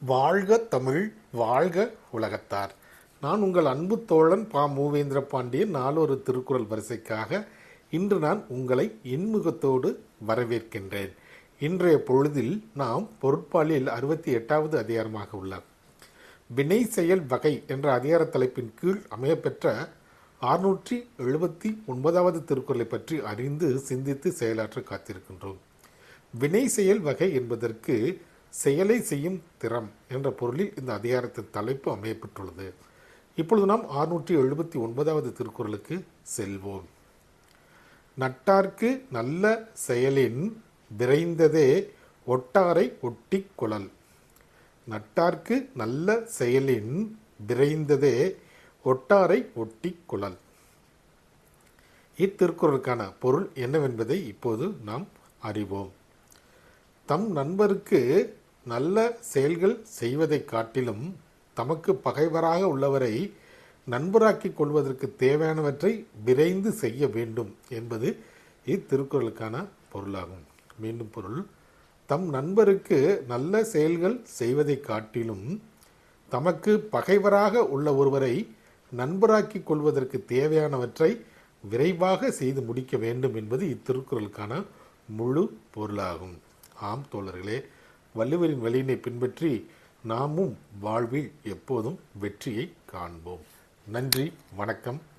வாழ்க தமிழ் வாழ்க உலகத்தார். நான் உங்கள் அன்பு தோழன் பா. மூவேந்திர பாண்டியன். நாளொரு திருக்குறள் வரிசைக்காக இன்று நான் உங்களை இன்முகத்தோடு வரவேற்கின்றேன். இன்றைய பொழுதில் நாம் பொருட்பாலியல் அறுபத்தி எட்டாவது அதிகாரமாக உள்ளார். வினை செயல் வகை என்ற அதிகார தலைப்பின் கீழ் அமையப்பெற்ற அறுநூற்றி எழுபத்தி ஒன்பதாவது திருக்குறளை பற்றி அறிந்து சிந்தித்து செயலாற்ற காத்திருக்கின்றோம். வினை செயல் வகை என்பதற்கு செயலை செய்யும் திறம் என்ற பொருளில் இந்த அதிகாரத்தின் தலைப்பு அமையப்பட்டுள்ளது இப்பொழுது நாம் அறுநூற்றி எழுபத்தி ஒன்பதாவது திருக்குறளுக்கு செல்வோம். நட்டார்க்கு நல்ல செயலின் விரைந்ததே ஒட்டாரை ஒட்டி குழல். நட்டார்க்கு நல்ல செயலின் விரைந்ததே ஒட்டாரை ஒட்டி குழல். இத்திருக்குறளுக்கான பொருள் என்னவென்பதை இப்போது நாம் அறிவோம். தம் நண்பருக்கு நல்ல செயல்கள் செய்வதை காட்டிலும் தமக்கு பகைவராக உள்ளவரை நண்பராக்கிக் கொள்வதற்கு தேவையானவற்றை விரைந்து செய்ய வேண்டும் என்பது இத்திருக்குறளுக்கான பொருளாகும். மீண்டும் பொருள் தம் நண்பருக்கு நல்ல செயல்கள் செய்வதை காட்டிலும் தமக்கு பகைவராக உள்ள ஒருவரை நண்பராக்கிக் கொள்வதற்கு தேவையானவற்றை விரைவாக செய்து முடிக்க வேண்டும் என்பது இத்திருக்குறளுக்கான முழு பொருளாகும். ஆம் தோழர்களே வள்ளுவரின் வழியினை பின்பற்றி நாமும் வாழ்வில் எப்போதும் வெற்றியை காண்போம். நன்றி வணக்கம்.